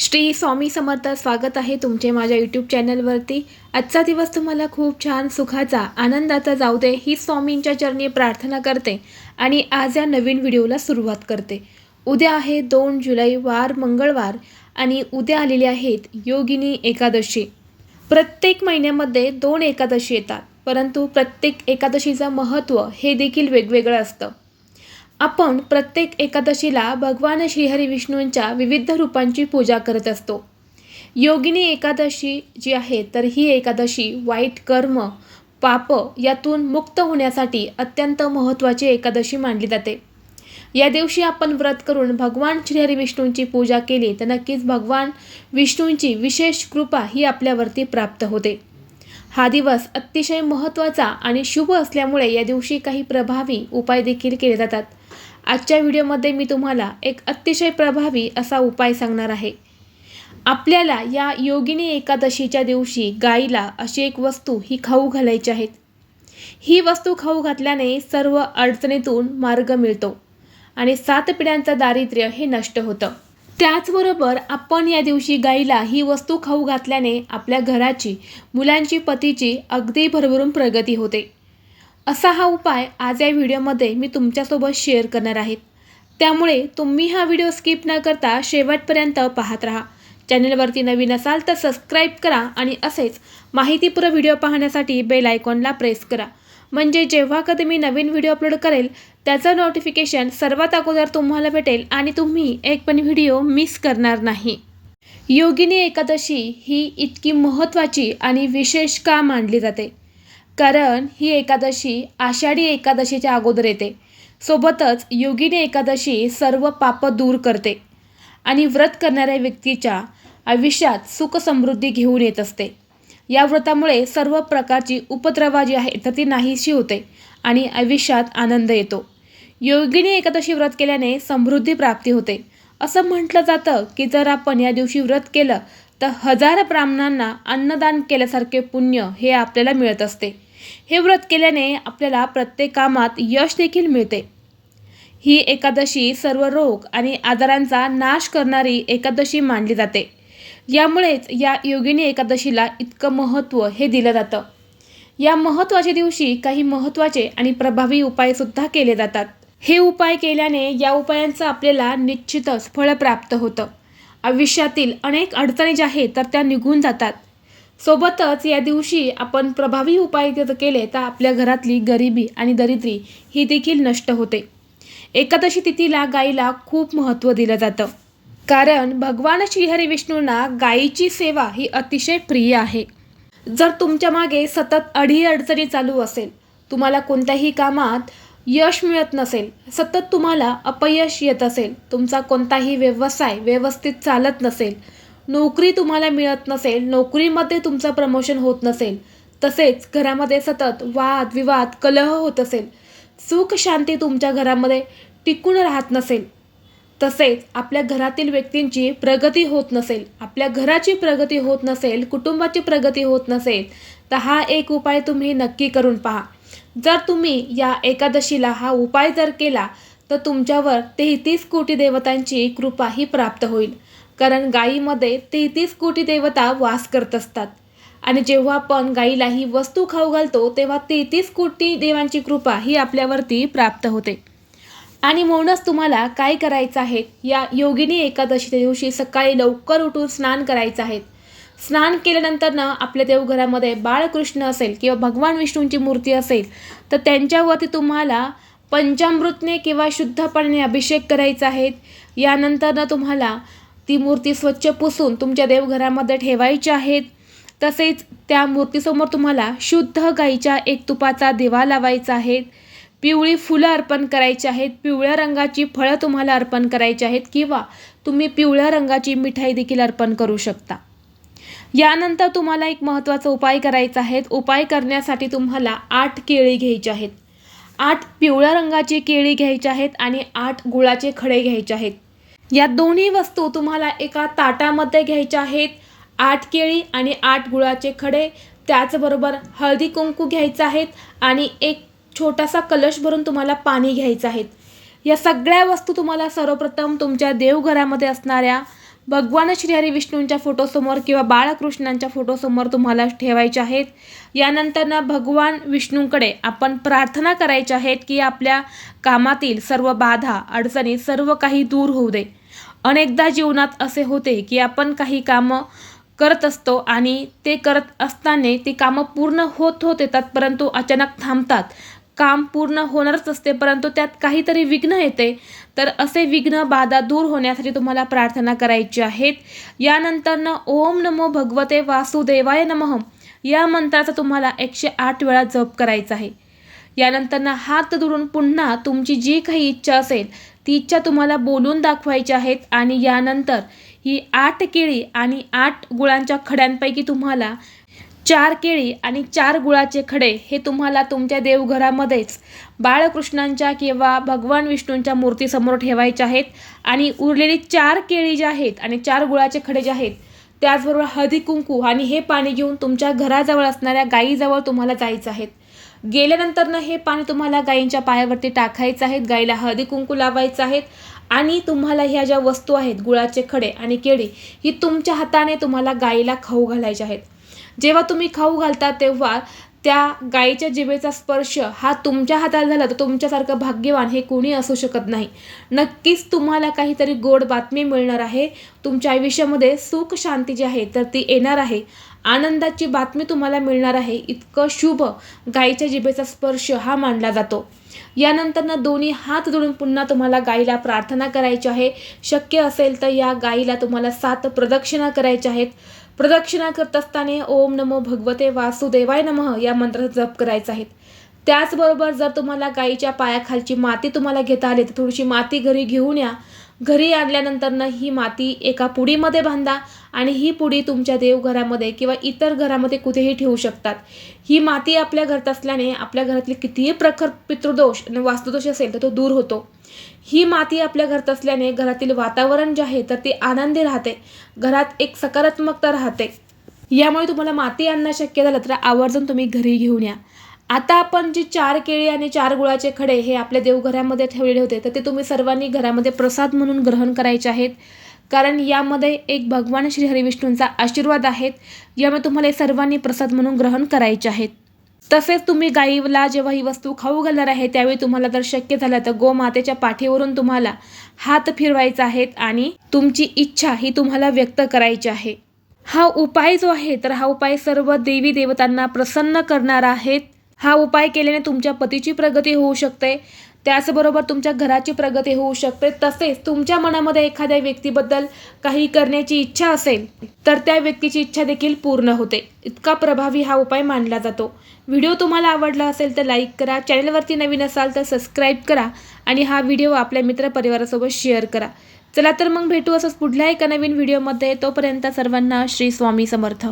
श्री स्वामी समर्थ स्वागत आहे तुमचे माझ्या यूट्यूब चॅनलवरती आजचा दिवस तुम्हाला खूप छान सुखाचा आनंदाचा जाऊ दे ही स्वामींच्या चरणी प्रार्थना करते आणि आज या नवीन व्हिडिओला सुरुवात करते. उद्या आहे दोन जुलै वार मंगळवार आणि उद्या आलेले आहेत योगिनी एकादशी. प्रत्येक महिन्यामध्ये दोन एकादशी येतात परंतु प्रत्येक एकादशीचं महत्त्व हे देखील वेगवेगळं असतं. आपण प्रत्येक एकादशीला भगवान श्रीहरी विष्णूंच्या विविध रूपांची पूजा करत असतो. योगिनी एकादशी जी आहे तर ही एकादशी वाईट कर्म पाप यातून मुक्त होण्यासाठी अत्यंत महत्त्वाची एकादशी मानली जाते. या दिवशी आपण व्रत करून भगवान श्रीहरी विष्णूंची पूजा केली तर नक्कीच भगवान विष्णूंची विशेष कृपा ही आपल्यावरती प्राप्त होते. हा दिवस अतिशय महत्त्वाचा आणि शुभ असल्यामुळे या दिवशी काही प्रभावी उपाय देखील केले जातात. आजच्या व्हिडिओमध्ये मी तुम्हाला एक अतिशय प्रभावी असा उपाय सांगणार आहे. आपल्याला या योगिनी एकादशीच्या दिवशी गाईला अशी एक वस्तू ही खाऊ घालायची आहेत ही वस्तू खाऊ घातल्याने सर्व अडचणीतून मार्ग मिळतो आणि सात पिढ्यांचं दारिद्र्य हे नष्ट होतं. त्याचबरोबर आपण या दिवशी गाईला ही वस्तू खाऊ घातल्याने आपल्या घराची मुलांची पतीची अगदी भरभरून प्रगती होते. असा हा उपाय आज या व्हिडिओमध्ये मी तुमच्यासोबत शेअर करणार आहेत त्यामुळे तुम्ही हा व्हिडिओ स्किप न करता शेवटपर्यंत पाहत राहा. चॅनलवरती नवीन असाल तर सबस्क्राईब करा आणि असेच माहितीपूर व्हिडिओ पाहण्यासाठी बेल आयकॉनला प्रेस करा. म्हणजे जेव्हा कधी मी नवीन व्हिडिओ अपलोड करेल त्याचं नोटिफिकेशन सर्वात अगोदर तुम्हाला भेटेल आणि तुम्ही एक पण व्हिडिओ मिस करणार नाही. योगिनी एकादशी ही इतकी महत्त्वाची आणि विशेष का मानली जाते? कारण ही एकादशी आषाढी एकादशीच्या अगोदर येते. सोबतच योगिनी एकादशी सर्व पाप दूर करते आणि व्रत करणाऱ्या व्यक्तीच्या आयुष्यात सुख समृद्धी घेऊन येत असते. या व्रतामुळे सर्व प्रकारची उपद्रवा जी आहे तर ती नाहीशी होते आणि आयुष्यात आनंद येतो. योगिनी एकादशी व्रत केल्याने समृद्धी प्राप्ती होते. असं म्हटलं जातं की जर आपण या दिवशी व्रत केलं तर हजार ब्राह्मणांना अन्नदान केल्यासारखे पुण्य हे आपल्याला मिळत असते. हे व्रत केल्याने आपल्याला प्रत्येक कामात यश देखील मिळते. ही एकादशी सर्व रोग आणि आजारांचा नाश करणारी एकादशी मानली जाते. यामुळेच या योगिनी एकादशीला इतकं महत्त्व हे दिलं जातं. या महत्त्वाच्या दिवशी काही महत्त्वाचे आणि प्रभावी उपायसुद्धा केले जातात. हे उपाय केल्याने या उपायांचं आपल्याला निश्चितच फळ प्राप्त होतं. आयुष्यातील अनेक अडचणी ज्या आहेत तर त्या निघून जातात. सोबतच या दिवशी आपण प्रभावी उपाय जर केले तर आपल्या घरातली गरिबी आणि दरिद्री ही देखील नष्ट होते. एकादशी तिथीला गाईला खूप महत्त्व दिलं जातं. कारण भगवान श्रीहरी विष्णूंना गायीची सेवा ही अतिशय प्रिय आहे. जर तुमच्या मागे सतत अडी अडचणी चालू असेल तुम्हाला कोणत्याही कामात यश मिळत नसेल सतत तुम्हाला अपयश येत असेल तुमचा कोणताही व्यवसाय व्यवस्थित चालत नसेल नोकरी तुम्हाला मिळत नसेल नोकरीमध्ये तुमचं प्रमोशन होत नसेल तसेच घरामध्ये सतत वाद विवाद कलह होत असेल सुख शांती तुमच्या घरामध्ये टिकून राहत नसेल तसेच आपल्या घरातील व्यक्तींची प्रगती होत नसेल आपल्या घराची प्रगती होत नसेल कुटुंबाची प्रगती होत नसेल तर हा एक उपाय तुम्ही नक्की करून पहा. जर तुम्ही या एकादशीला हा उपाय जर केला तर तुमच्यावर तेहतीस कोटी देवतांची कृपा ही प्राप्त होईल. कारण गायीमध्ये तेहतीस कोटी देवता वास करत असतात. आणि जेव्हा आपण गाईला ही वस्तू खाऊ घालतो तेव्हा तेहतीस कोटी देवांची कृपा ही आपल्यावरती प्राप्त होते. आणि म्हणूनच तुम्हाला काय करायचं आहे? या योगिनी एकादशीच्या दिवशी सकाळी लवकर उठून स्नान करायचं आहे. स्नान केल्यानंतर ना आपल्या देवघरामध्ये बाळकृष्ण असेल किंवा भगवान विष्णूंची मूर्ती असेल तर त्यांच्यावरती तुम्हाला पंचामृतने किंवा शुद्ध पाण्याने अभिषेक करायचा आहे. यानंतर ना तुम्हाला ती मूर्ती स्वच्छ पुसून तुमच्या देवघरामध्ये ठेवायची आहेत तसेच त्या मूर्तीसमोर तुम्हाला शुद्ध गाईच्या एक तुपाचा दिवा लावायचा आहे. पिवळी फुलं अर्पण करायची आहेत. पिवळ्या रंगाची फळं तुम्हाला अर्पण करायची आहेत किंवा तुम्ही पिवळ्या रंगाची मिठाई देखील अर्पण करू शकता. यानंतर तुम्हाला एक महत्त्वाचा उपाय करायचा आहे. उपाय करण्यासाठी तुम्हाला आठ केळी घ्यायची आहेत. आठ पिवळ्या रंगाची केळी घ्यायची आहेत आणि आठ गुळाचे खडे घ्यायचे आहेत. या दोन्ही वस्तू तुम्हाला एका ताटामध्ये घ्यायच्या आहेत. आठ केळी आणि आठ गुळाचे खडे. त्याचबरोबर हळदी कुंकू घ्यायचं आहेत आणि एक छोटासा कलश भरून तुम्हाला पाणी घ्यायचं आहे. या सगळ्या वस्तू तुम्हाला सर्वप्रथम तुमच्या देवघरामध्ये असणाऱ्या भगवान श्रीहरी विष्णूंच्या फोटोसमोर किंवा बाळकृष्णांच्या फोटोसमोर तुम्हाला ठेवायचे आहेत. यानंतरनं भगवान विष्णूंकडे आपण प्रार्थना करायच्या आहेत की आपल्या कामातील सर्व बाधा अडचणी सर्व काही दूर होऊ दे. अनेकदा जीवनात असे होते की आपण काही कामं करत असतो आणि ते करत असताना ती कामं पूर्ण होत होत येतात परंतु अचानक थांबतात. काम पूर्ण होणारच असते परंतु त्यात काहीतरी विघ्न येते. तर असे विघ्न बाधा दूर होण्यासाठी तुम्हाला प्रार्थना करायची आहेत. यानंतरनं ओम नमो भगवते वासुदेवाय नमः. या मंत्राचा तुम्हाला एकशे आठ वेळा जप करायचा आहे. यानंतरनं हात धरून पुन्हा तुमची जी काही इच्छा असेल ती इच्छा तुम्हाला बोलून दाखवायची आहेत. आणि यानंतर ही आठ केळी आणि आठ गुळांच्या खड्यांपैकी तुम्हाला चार केळी आणि चार गुळाचे खडे हे तुम्हाला तुमच्या देवघरामध्येच बाळकृष्णांच्या किंवा भगवान विष्णूंच्या मूर्तीसमोर ठेवायचे आहेत. आणि उरलेली चार केळी ज्या आहेत आणि चार गुळाचे खडे जे आहेत त्याचबरोबर हळदी कुंकू आणि हे पाणी घेऊन तुमच्या घराजवळ असणाऱ्या गायीजवळ तुम्हाला जायचं आहेत. गेल्यानंतरनं हे पाणी तुम्हाला गायींच्या पायावरती टाकायचं आहेत गाईला हळदी कुंकू लावायचं आहेत आणि तुम्हाला ह्या ज्या वस्तू आहेत गुळाचे खडे आणि केळी ही तुमच्या हाताने तुम्हाला गाईला खाऊ घालायच्या आहेत. जेव्हा तुम्ही खाऊ घालता तेव्हा त्या गाईच्या जिभेचा स्पर्श हा तुमच्या हाताला झाला तर तुमच्यासारखं भाग्यवान हे कोणी असू शकत नाही. नक्कीच तुम्हाला काहीतरी गोड बातमी मिळणार आहे. तुमच्या आयुष्यामध्ये सुख शांती जी आहे तर ती येणार आहे. आनंदाची बातमी तुम्हाला मिळणार आहे. इतकं शुभ गाईच्या जिभेचा स्पर्श हा मानला जातो. यानंतरनं दोन्ही हात जोडून पुन्हा तुम्हाला गाईला प्रार्थना करायची आहे. शक्य असेल तर या गाईला तुम्हाला सात प्रदक्षिणा करायच्या आहेत. प्रदक्षिणा करत असताना ओम नमो भगवते वासुदेवाय नमः या मंत्राचा जप करायचा आहे त्याचबरोबर जर तुम्हाला गाईच्या पायाखालची माती तुम्हाला घेता आली तर थोडीशी माती घरी घेऊन या. घरी आणल्यानंतरनं ही माती एका पुडीमध्ये बांधा आणि ही पुडी तुमच्या देवघरामध्ये किंवा इतर घरामध्ये कुठेही ठेवू शकतात. ही माती आपल्या घरात असल्याने आपल्या घरातले कितीही प्रखर पितृदोष आणि वास्तुदोष असेल तर तो दूर होतो. ही माती आपल्या घरात असल्याने घरातील वातावरण जे आहे तर ते आनंदी राहते. घरात एक सकारात्मकता राहते. यामुळे तुम्हाला माती आणणं शक्य झालं तर आवर्जून तुम्ही घरी घेऊन या. आता आपण जी चार केळी आणि चार गुळाचे खडे हे आपल्या देवघरामध्ये ठेवलेले होते तर ते तुम्ही सर्वांनी घरामध्ये प्रसाद म्हणून ग्रहण करायचे आहेत. कारण यामध्ये एक भगवान श्री हरिविष्णूंचा आशीर्वाद आहेत. यामुळे तुम्हाला हे सर्वांनी प्रसाद म्हणून ग्रहण करायचे आहेत. तसेच तुम्ही गाईला जेव्हा ही वस्तू खाऊ घालणार आहे त्यावेळी तुम्हाला जर शक्य झालं तर गोमातेच्या पाठीवरून तुम्हाला हात फिरवायचा आहेत आणि तुमची इच्छा ही तुम्हाला व्यक्त करायची आहे. हा उपाय जो आहे तर हा उपाय सर्व देवी देवतांना प्रसन्न करणारा आहेत. हा उपाय केल्याने तुमच्या पतीची प्रगती होऊ शकते. त्याचबरोबर तुमच्या घराची प्रगती होऊ शकते. तसेच तुमच्या मनामध्ये एखाद्या व्यक्तीबद्दल काही करण्याची इच्छा असेल तर त्या व्यक्तीची इच्छा देखील पूर्ण होते. इतका प्रभावी हा उपाय मानला जातो. व्हिडिओ तुम्हाला आवडला असेल तर लाईक करा चॅनलवरती नवीन असाल तर सबस्क्राईब करा आणि हा व्हिडिओ आपल्या मित्रपरिवारासोबत शेअर करा. चला तर मग भेटू असंच पुढल्या एका नवीन व्हिडिओमध्ये. तोपर्यंत सर्वांना श्री स्वामी समर्थ.